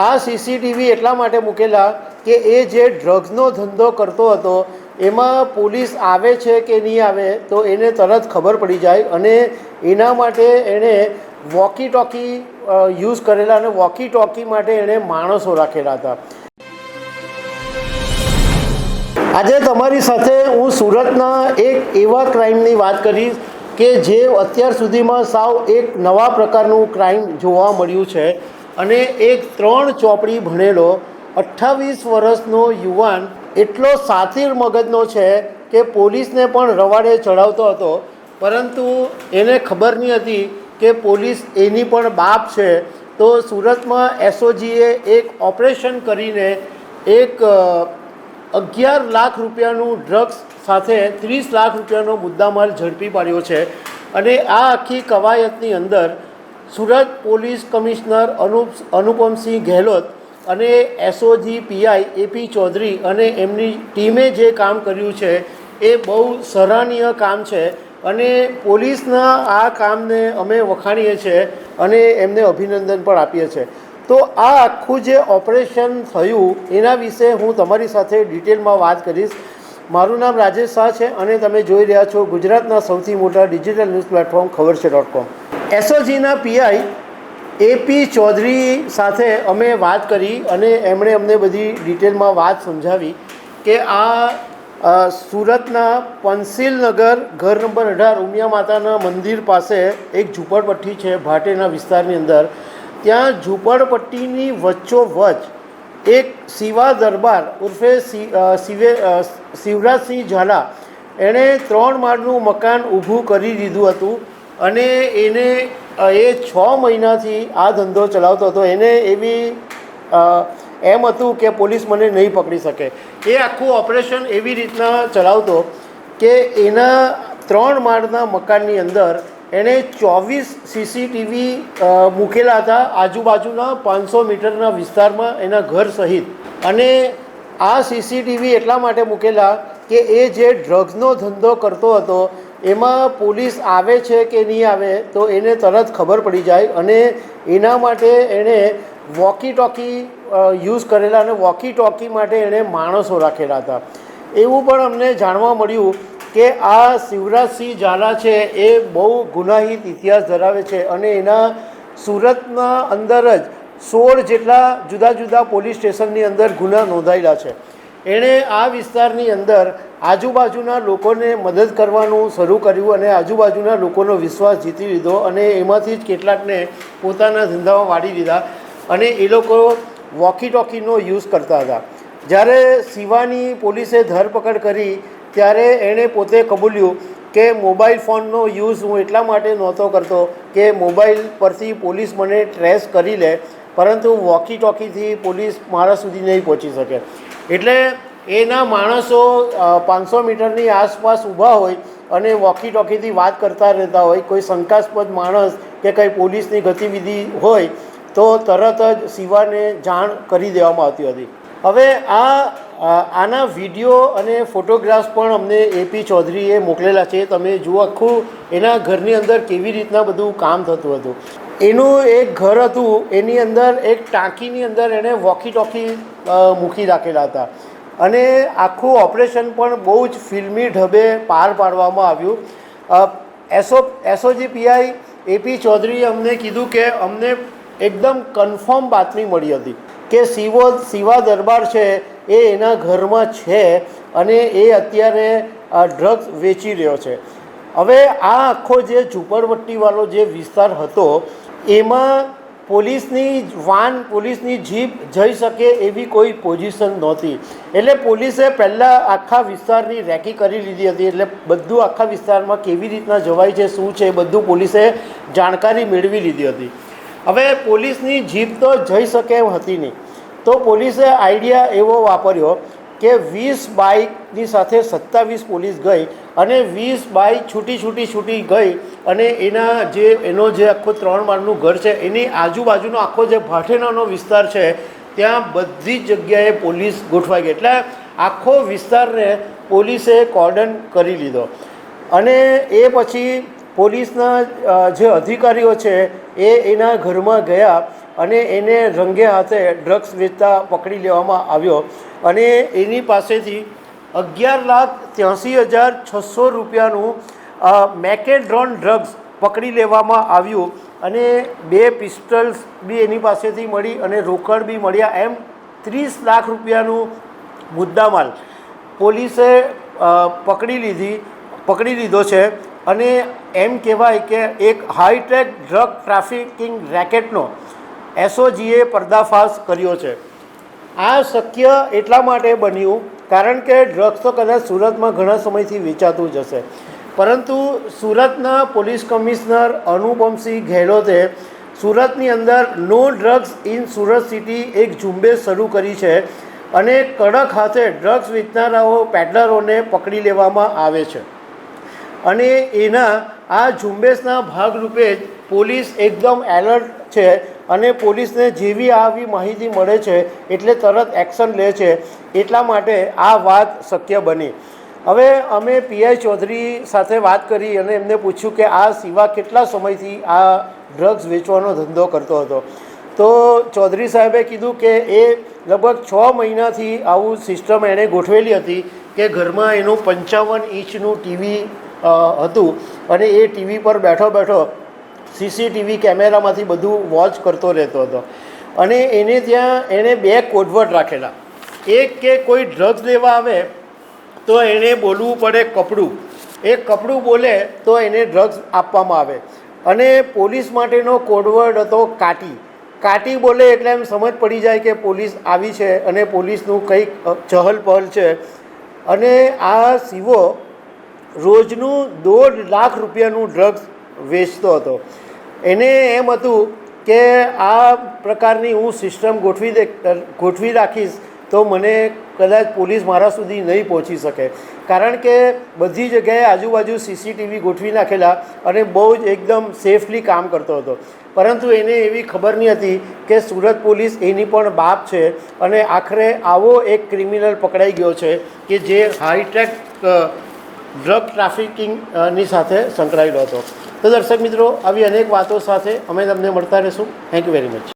આ સીસીટીવી એટલા માટે મૂકેલા કે એ જે ડ્રગ્સનો ધંધો કરતો હતો, એમાં પોલીસ આવે છે કે નહીં આવે, તો એને તરત ખબર પડી જાય અને એના માટે એણે વોકી ટોકી યુઝ કરેલા અને વોકી ટોકી માટે એણે માણસો રાખેલા હતા. આજે તમારી સાથે હું સુરતના એક એવા ક્રાઇમની વાત કરીશ કે જે અત્યાર સુધીમાં સાવ એક નવા પ્રકારનું ક્રાઇમ જોવા મળ્યું છે. અને એક ત્રણ ચોપડી ભણેલો અઠ્ઠાવીસ વર્ષનો યુવાન એટલો સાતીર મગજનો છે કે પોલીસને પણ રવાડે ચડાવતો હતો. પરંતુ એને ખબર નહીં હતી કે પોલીસ એની પણ બાપ છે. તો સુરતમાં એસઓજીએ એક ઓપરેશન કરીને એક અગિયાર લાખ રૂપિયાનું ડ્રગ્સ સાથે ત્રીસ લાખ રૂપિયાનો મુદ્દામાલ ઝડપી પાડ્યો છે. અને આ આખી કવાયતની અંદર સુરત પોલીસ કમિશનર અનુપ અનુપમસિંહ ગેહલોત અને એસઓજી પીઆઈ એપી ચૌધરી અને એમની ટીમે જે કામ કર્યું છે, એ બહુ સરાહનીય કામ છે અને પોલીસના આ કામને અમે વખાણીએ છીએ અને એમને અભિનંદન પણ આપીએ છીએ. તો આ આખું જે ઓપરેશન થયું, એના વિશે હું તમારી સાથે ડિટેલમાં વાત કરીશ. મારું નામ રાજેશ શાહ છે અને તમે જોઈ રહ્યા છો ગુજરાતના સૌથી મોટા ડિજિટલ ન્યૂઝ પ્લેટફોર્મ ખબર છે dot com. એસઓજીના PI AP Chaudhary સાથે અમે વાત કરી અને એમણે અમને બધી ડિટેલમાં વાત સમજાવી કે આ સુરતના પંસીલનગર ઘર નંબર અઢાર ઉમિયા માતાના મંદિર પાસે એક ઝૂંપડપટ્ટી છે ભાટેના વિસ્તારની અંદર. ત્યાં ઝૂંપડપટ્ટીની વચ્ચોવચ એક શિવા દરબાર ઉર્ફે શિવે શિવરાજસિંહ ઝાલા એણે ત્રણ માળનું મકાન ઊભું કરી દીધું હતું. અને એને એ છ મહિનાથી આ ધંધો ચલાવતો હતો. એને એવી એમ હતું કે પોલીસ મને નહીં પકડી શકે. એ આખું ઓપરેશન એવી રીતના ચલાવતો કે એના ત્રણ માળના મકાનની અંદર એણે ચોવીસ સીસીટીવી મૂકેલા હતા. આજુબાજુના પાંચસો મીટરના વિસ્તારમાં એના ઘર સહિત. અને આ સીસીટીવી એટલા માટે મૂકેલા કે એ જે ડ્રગ્સનો ધંધો કરતો હતો એમાં પોલીસ આવે છે કે નહીં આવે, તો એને તરત ખબર પડી જાય અને એના માટે એણે વોકી ટોકી યુઝ કરેલા અને વોકી ટોકી માટે એણે માણસો રાખેલા હતા. એવું પણ અમને જાણવા મળ્યું કે આ શિવરાજસિંહ ઝાલા છે એ બહુ ગુનાહિત ઇતિહાસ ધરાવે છે અને એના સુરતના અંદર જ સોળ જેટલા જુદા જુદા પોલીસ સ્ટેશનની અંદર ગુના નોંધાયેલા છે. એણે આ વિસ્તારની અંદર આજુબાજુના લોકોને મદદ કરવાનું શરૂ કર્યું અને આજુબાજુના લોકોનો વિશ્વાસ જીતી લીધો અને એમાંથી જ કેટલાકને પોતાના ધંધામાં વાળી દીધા અને એ લોકો વોકી ટોકીનો યુઝ કરતા હતા. જ્યારે શિવાની પોલીસે ધરપકડ કરી, ત્યારે એણે પોતે કબૂલ્યું કે મોબાઈલ ફોનનો યુઝ હું એટલા માટે નહોતો કરતો કે મોબાઈલ પરથી પોલીસ મને ટ્રેસ કરી લે, પરંતુ વોકી ટોકીથી પોલીસ મારા સુધી નહીં પહોંચી શકે. એટલે એના માણસો પાંચસો મીટરની આસપાસ ઊભા હોય અને વોકી ટોકીથી વાત કરતા રહેતા હોય, કોઈ શંકાસ્પદ માણસ કે કંઈ પોલીસની ગતિવિધિ હોય, તો તરત જ શિવાને જાણ કરી દેવામાં આવતી હતી. હવે આ આના વીડિયો અને ફોટોગ્રાફ્સ પણ અમને એપી ચૌધરીએ મોકલેલા છે. તમે જુઓ આખું એના ઘરની અંદર કેવી રીતના બધું કામ થતું હતું. એનું એક ઘર હતું, એની અંદર એક ટાંકીની અંદર એણે વોકી ટોકી મૂકી રાખેલા હતા. અને આખું ઓપરેશન પણ બહુ જ ફિલ્મી ઢબે પાર પાડવામાં આવ્યું. એસો એસઓજી પીઆઈ એપી ચૌધરીએ અમને કીધું કે અમને એકદમ કન્ફર્મ બાતમી મળી હતી કે શિવો, શિવા દરબાર છે, એ એના ઘરમાં છે અને એ અત્યારે ડ્રગ્સ વેચી રહ્યો છે. હવે આ આખો જે ઝૂંપડપટ્ટીવાળો જે વિસ્તાર હતો એમાં પોલીસની વાન, પોલીસની જીપ જઈ શકે એવી કોઈ પોઝિશન નહોતી. એટલે પોલીસે પહેલાં આખા વિસ્તારની રેકી કરી લીધી હતી. એટલે બધું આખા વિસ્તારમાં કેવી રીતના જવાય છે, શું છે એ બધું પોલીસે જાણકારી મેળવી લીધી હતી. હવે પોલીસની જીપ તો જઈ શકે એમ હતી નહીં. તો પોલીસે આઈડિયા એવો વાપર્યો કે વીસ બાઇકની સાથે સત્તાવીસ પોલીસ ગઈ અને વીસ બાઇક છૂટી છૂટી છૂટી ગઈ અને એના જે, એનો જે આખો ત્રણ માળનું ઘર છે, એની આજુબાજુનો આખો જે ભાઠેનાનો વિસ્તાર છે, ત્યાં બધી જગ્યાએ પોલીસ ગોઠવાઈ ગઈ. એટલે આખો વિસ્તારને પોલીસે કોર્ડન કરી લીધો. અને એ પછી પોલીસના જે અધિકારીઓ છે, એ એના ઘરમાં ગયા અને એને રંગે હાથે ડ્રગ્સ વેચતા પકડી લેવામાં આવ્યો. અને એની પાસેથી અગિયાર લાખ ત્યાંસી હજાર છસો રૂપિયાનું મેકેડ્રોન ડ્રગ્સ પકડી લેવામાં આવ્યું. અને બે પિસ્ટલ્સ બી એની પાસેથી મળી અને રોકડ બી મળ્યા એમ ત્રીસ લાખ રૂપિયાનું મુદ્દામાલ પોલીસે પકડી લીધી, પકડી લીધો છે. અને એમ કહેવાય કે એક હાઈટેક ડ્રગ ટ્રાફિકિંગ રેકેટનો એસઓજીએ પર્દાફાશ કર્યો છે. આ શક્ય એટલા માટે બન્યું કારણ કે ડ્રગ્સ તો કદાચ સુરતમાં ઘણા સમયથી વેચાતું જ હશે. પરંતુ સુરતના પોલીસ કમિશનર અનુપમસિંહ ગેહલોતે સુરતની અંદર no drugs in Surat city એક ઝુંબેશ શરૂ કરી છે અને કડક હાથે ડ્રગ્સ વેચનારાઓ પેડલરોને પકડી લેવામાં આવે છે. અને એના આ ઝુંબેશના ભાગરૂપે જ પોલીસ એકદમ એલર્ટ છે અને પોલીસને જેવી આવી માહિતી મળે છે એટલે તરત એક્શન લે છે. એટલા માટે આ વાત શક્ય બની. હવે અમે પીઆઈ ચૌધરી સાથે વાત કરી અને એમને પૂછ્યું કે આ સિવા કેટલા સમયથી આ ડ્રગ્સ વેચવાનો ધંધો કરતો હતો. તો ચૌધરી સાહેબે કીધું કે એ લગભગ છ મહિનાથી આવું સિસ્ટમ એણે ગોઠવેલી હતી કે ઘરમાં એનું પંચાવન ઇંચનું ટીવી હતું. અને એ ટીવી પર બેઠો બેઠો સીસીટીવી કેમેરામાંથી બધું વોચ કરતો રહેતો હતો. અને એને ત્યાં એણે બે કોડવર્ડ રાખેલા. એક કે કોઈ ડ્રગ્સ લેવા આવે તો એણે બોલવું પડે કપડું. એ કપડું બોલે તો એને ડ્રગ્સ આપવામાં આવે. અને પોલીસ માટેનો કોડવર્ડ હતો કાટી. કાટી બોલે એટલે એમ સમજ પડી જાય કે પોલીસ આવી છે અને પોલીસનું કંઈક ચહલ પહલ છે. અને આ શિવો રોજનું દોઢ લાખ રૂપિયાનું ડ્રગ્સ વેચતો હતો. એને એમ હતું કે આ પ્રકારની હું સિસ્ટમ ગોઠવી દે, ગોઠવી રાખીશ તો મને કદાચ પોલીસ મારા સુધી નહીં પહોંચી શકે. કારણ કે બધી જગ્યાએ આજુબાજુ સીસીટીવી ગોઠવી નાખેલા અને બહુ જ એકદમ સેફલી કામ કરતો હતો. પરંતુ એને એવી ખબર નહીં હતી કે સુરત પોલીસ એની પણ બાપ છે અને આખરે આવો એક ક્રિમિનલ પકડાઈ ગયો છે કે જે હાઈટેક ડ્રગ ટ્રાફિકિંગની સાથે સંકળાયેલો હતો. તો દર્શક મિત્રો, આવી અનેક વાતો સાથે અમે તમને મળતા રહીશું. Thank you very much